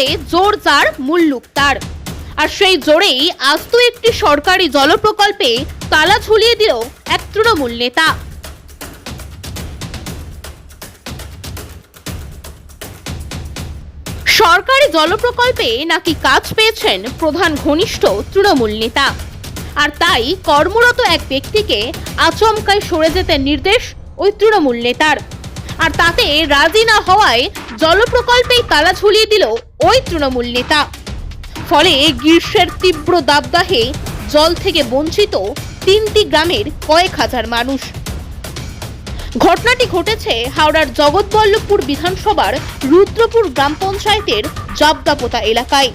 বলে জোর যার মুল্লুক তার। আর সেই জোরেই আস্ত একটি সরকারি জল প্রকল্পে তালা ঝুলিয়ে দিল এক তৃণমূল নেতা। সরকারি জল প্রকল্পে নাকি কাজ পেয়েছেন প্রধান ঘনিষ্ঠ তৃণমূল নেতা। আর তাই কর্মরত এক ব্যক্তিকে আচমকায় সরে যেতে নির্দেশ ওই তৃণমূল নেতার। আর তাতে রাজি না হওয়ায় জল প্রকল্পেই তালা ঝুলিয়ে দিল ওই তৃণমূল নেতা। ফলে গ্রীষ্মের তীব্র দাবদাহে জল থেকে বঞ্চিত তিনটি গ্রামের কয়েক হাজার মানুষ। ঘটনাটি ঘটেছে হাওড়ার জগৎবল্লভপুর বিধানসভার রুদ্রপুর গ্রাম পঞ্চায়েতের জাবদাপোতা এলাকায়।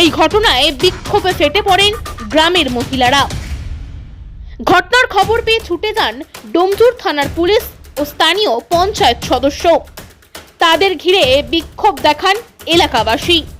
এই ঘটনায় বিক্ষোভে ফেটে পড়েন গ্রামের মহিলারা। ঘটনার খবর পেয়ে ছুটে যান ডোমজুর থানার পুলিশ ও স্থানীয় পঞ্চায়েত সদস্য। তাদের ঘিরে বিক্ষোভ দেখান এলাকাবাসী লোক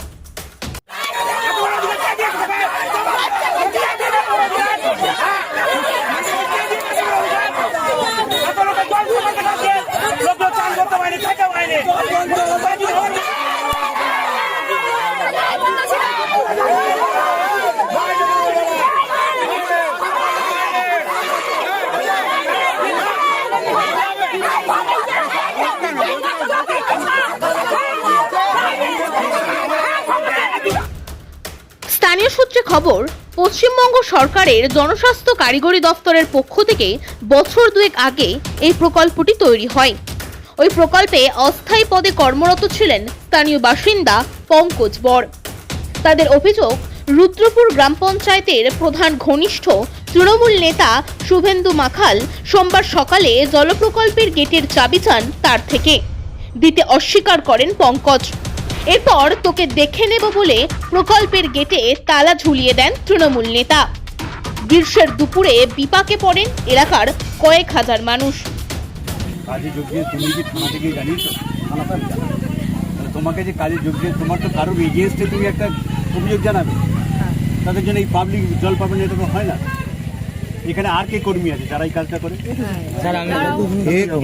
খবর, পশ্চিমবঙ্গ সরকারের জনস্বাস্থ্য কারিগরি দফতরের পক্ষ থেকে বছর দুয়েক আগে এই প্রকল্পটি তৈরি হয়। ওই প্রকল্পে অস্থায়ী পদে কর্মরত ছিলেন স্থানীয় বাসিন্দা পঙ্কজ বর। তাদের অভিযোগ, রুদ্রপুর গ্রাম পঞ্চায়েতের প্রধান ঘনিষ্ঠ তৃণমূল নেতা শুভেন্দু মাখাল সোমবার সকালে জলপ্রকল্পের গেটের চাবি চান তার থেকে। দিতে অস্বীকার করেন পঙ্কজ। এরপর তোকে দেখে নেব বলে প্রকল্পের গেটে তালা ঝুলিয়ে দেন তৃণমূল নেতা। গ্রীষ্মের দুপুরে বিপাকে পড়েন এলাকার কয়েক হাজার মানুষ। কাজে যোগ দিয়ে তুমি কি থানা থেকে জানিয়েছো? থানা তো তাহলে তোমাকে যে কাজে যোগ দিয়ে তোমার তো কারোর এগেনস্টে তুমি একটা অভিযোগ জানাবে। তাদের জন্য এই পাবলিক জল পাবেন এটা তো হয় না। এখানে আর কে কর্মী আছে? যারা এই কাজটা করে?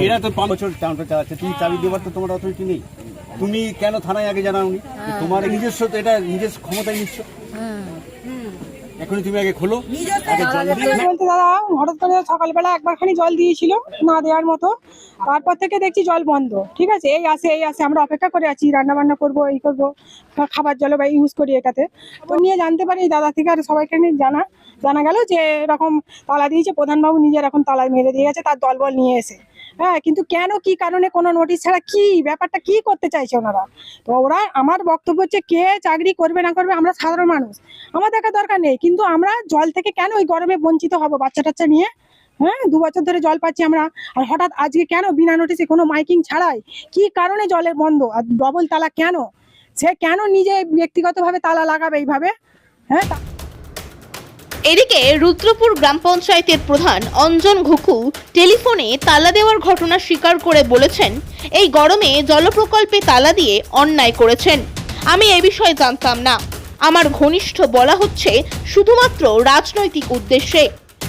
এরা তো পাঁচ বছর টাউনটা চালাচ্ছে তুমি চাবি দেওয়ার তো তোমার অথরিটি নেই। তুমি কেন থানায় আগে জানাওনি? তোমার নিজস্ব তো এটা নিজস্ব ক্ষমতায় নিচ্ছ এখনই তুমি আগে খোলো। আগে জল দিয়ে বলতে দাদা হঠাৎ করে সকালবেলা একবারখানি জল দিয়েছিল না দেওয়ার মতো। তারপর থেকে দেখছি জল বন্ধ। ঠিক আছে? এই আসে এই আসে আমরা অপেক্ষা করে আছি রান্না বান্না করব এই করব খাবার জল বা ইউজ করি এটাতে। তো নিয়ে জানতে পারি দাদা থেকে আর সবাইকে নিয়ে জানা। জানা গেল যে এরকম তালা দিয়েছে, প্রধানবাবু নিজের এখন তালা মেরে দিয়ে গেছে, তার দলবল নিয়ে এসে। হ্যাঁ কিন্তু কেন, কি কারণে কোনো নোটিশ ছাড়া কি, ব্যাপারটা কি করতে চাইছে ওনারা? তো ওরা, আমার বক্তব্য হচ্ছে কে চাকরি করবে না করবে, আমরা সাধারণ মানুষ। আমার দেখা দরকার নেই, কিন্তু আমরা জল থেকে কেন ওই গরমে বঞ্চিত হব বাচ্চা টাচ্চা নিয়ে? হ্যাঁ দু বছর ধরে জল পাচ্ছি আমরা, আর হঠাৎ আজকে কেন বিনা নোটিসে কোনো মাইকিং ছাড়াই? কি কারণে জলের বন্ধ, আর ডবল তালা কেন? সে কেন নিজে ব্যক্তিগতভাবে তালা লাগাবে এইভাবে? হ্যাঁ এদিকে রুদ্রপুর গ্রাম পঞ্চায়েতের প্রধান অঞ্জন ঘুকু টেলিফোনে তালা দেওয়ার ঘটনা স্বীকার করে বলেছেন এই গরমে জলপ্রকল্পে তালা দিয়ে অন্যায় করেছেন। আমি এ বিষয়ে জানতাম না। আমার ঘনিষ্ঠ বলা হচ্ছে শুধুমাত্র রাজনৈতিক উদ্দেশ্যে।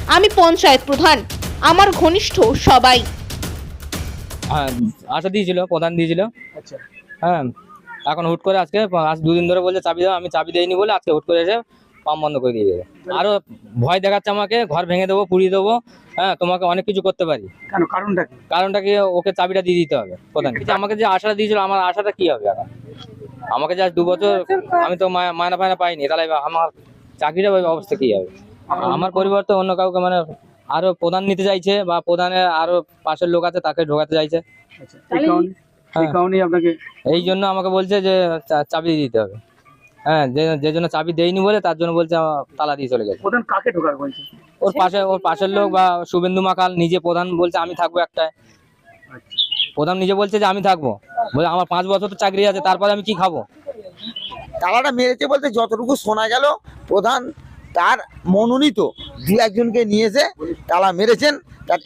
আমি পঞ্চায়েত প্রধান আমার ঘনিষ্ঠ সবাই। হ্যাঁ আশা দিয়েছিল প্রধান দিয়েছিল। আচ্ছা। হ্যাঁ এখন হুট করে আজকে আজ দুদিন ধরে বলছে চাবি দাও আমি চাবি দেইনি বলে আজকে হুট করে এসে পাম্প বন্ধ করে দিয়ে আরও ভয় দেখাচ্ছে আমাকে ঘর ভেঙে দেবো পুড়িয়ে দেবো হ্যাঁ তোমাকে অনেক কিছু করতে পারি। কেন? কারণটা কি? কারণটা কি? ওকে চাবিটা দিয়ে দিতে হবে প্রধান। আমাকে যে আশাটা দিয়েছিল আমার আশাটা কি হবে এখন? আমাকে যে দু বছর আমি তো মায়- মায়না ফায়না পাইনি তাহলে আমার চাকরিটা অবস্থা কি হবে? আমার পরিবর্তে অন্য কাউকে মানে আরও প্রধান নিতে চাইছে বা প্রধানের আরও পাশের লোক আছে তাকে ঢোকাতে চাইছে। আচ্ছা এই হ্যাঁ। এই জন্য আমাকে বলছে যে চাবি দিয়ে দিতে হবে। হ্যাঁ যে যে জন্য চাবি দেয়নি বলে তার জন্য বলছে আমার তালা দিয়ে চলে গেছে। প্রধান কাকে ঢোকার বলছে? ওর পাশে ওর পাশের লোক বা শুভেন্দু মাকাল নিজে প্রধান বলছে আমি থাকব একটায়। আচ্ছা। প্রধান নিজে বলছে যে আমি থাকব। বলে আমার পাঁচ বছর তো চাকরি আছে তারপরে আমি কি খাব? তালাটা মেরেছে বলতে যতটুকু শোনা গেল প্রধান তার মনোনীত দু একজনকে নিয়ে এসে তালা মেরেছেন। তার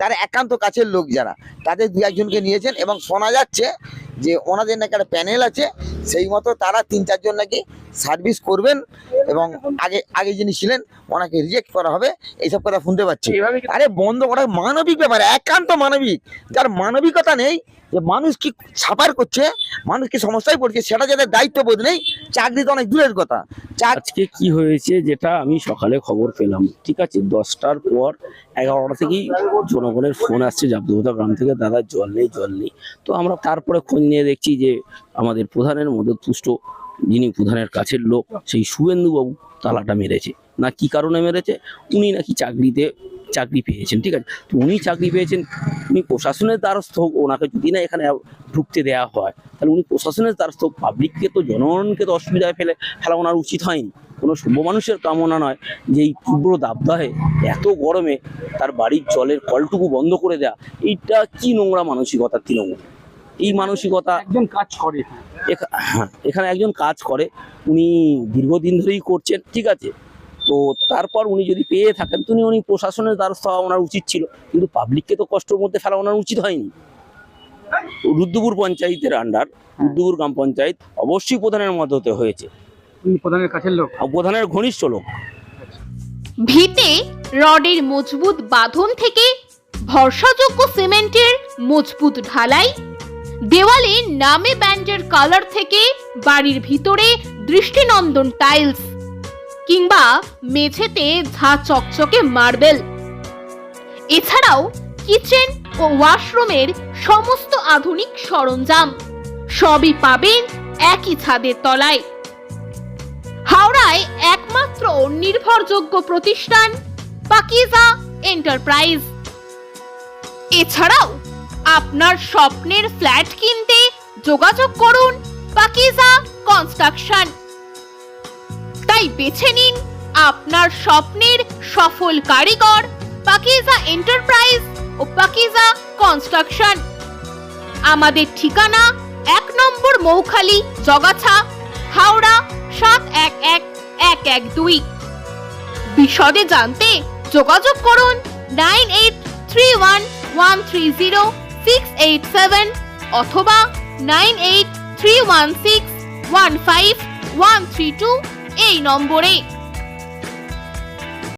তার একান্ত কাছের লোক যারা তাদের দু একজনকে নিয়েছেন এবং শোনা যাচ্ছে যে ওনাদের নাকি একটা প্যানেল আছে সেই মতো তারা তিন চারজন নাকি সার্ভিস করবেন এবং আগে আগে যিনি ছিলেন ওনাকে রিজেক্ট করা হবে এইসব কথা শুনতে পাচ্ছি। আরে বন্ধ করা মানবিক ব্যাপার একান্ত মানবিক। যার মানবিকতা নেই যে মানুষ কি সাফার করছে, মানুষ কি সমস্যায় পড়ছে, সেটা যাদের দায়িত্ববোধ নেই, চাকরি তো অনেক দূরের কথা। আজকে কি হয়েছে যেটা আমি সকালে খবর পেলাম, ঠিক আছে? দশটার পর এগারোটা থেকেই জনগণের ফোন আসছে জাবদুবতা গ্রাম থেকে, দাদা, জল নেই জল নেই। তো আমরা তারপরে খোঁজ নিয়ে দেখছি যে আমাদের প্রধানের মদতপুষ্ট যিনি প্রধানের কাছের লোক, সেই শুভেন্দুবাবু তালাটা মেরেছে। না কি কারণে মেরেছে? উনি নাকি চাকরিতে চাকরি পেয়েছেন ঠিক আছে? তো উনি চাকরি পেয়েছেন উনি প্রশাসনের দ্বারস্থ হোক ওনাকে যদি না এখানে ঢুকতে দেওয়া হয় তাহলে উনি প্রশাসনের দ্বারস্থ হোক পাবলিককে তো জনগণকে তো অসুবিধায় ফেলে ফেলা ওনার উচিত হয়নি। কোনো শুভ মানুষের কামনা নয় যে এই তীব্র দাবদাহে এত গরমে তার বাড়ির জলের কলটুকু বন্ধ করে দেয়া এইটা কি নোংরা মানসিকতা তৃণমূল? এই মানসিকতা একজন কাজ করে হ্যাঁ, এখানে একজন কাজ করে উনি দীর্ঘদিন ধরেই করছেন ঠিক আছে? তো তারপর উনি যদি পেয়ে থাকেন তো উনি উনি প্রশাসনের দ্বারস্থ হওয়া ওনার উচিত ছিল। কিন্তু পাবলিককে তো কষ্টের মধ্যে ফেলা ওনার উচিত হয়নি। রুদ্রপুর পঞ্চায়েতের আন্ডার রুদ্রপুর গ্রাম পঞ্চায়েত অবশ্যই প্রধানের মদতে হয়েছে। প্রধানের কাছের লোক? প্রধানের ঘনিষ্ঠ লোক। ভিতে রডের মজবুত বাঁধন থেকে ভরসাযোগ্য সিমেন্টের মজবুত ঢালাই দেওয়ালে নামে ব্যান্ডের কালার থেকে বাড়ির ভিতরে দৃষ্টিনন্দন টাইলস কিংবা মেঝেতে ঝা চকচকে মার্বেল। এছাড়াও কিচেন ও ওয়াশরুমের সমস্ত আধুনিক সরঞ্জাম সবই পাবেন একই ছাদের তলায়। হাওড়ায় একমাত্র নির্ভরযোগ্য প্রতিষ্ঠান পাকিজা এন্টারপ্রাইজ। এছাড়াও আপনার স্বপ্নের ফ্ল্যাট কিনতে যোগাযোগ করুন পাকিজা কনস্ট্রাকশন। তাই বেছে নিন আপনার স্বপ্নের সফল কারিগর পাকিজা এন্টারপ্রাইজ ও পাকিজা কনস্ট্রাকশন। আমাদের ঠিকানা এক নম্বর মৌখালি, জগাছা, হাওড়া সাত এক এক এক এক দুই। বিশদে জানতে যোগাযোগ করুন nine eight three one one three zero six eight seven অথবা nine eight three one six one five one three two এই নম্বরে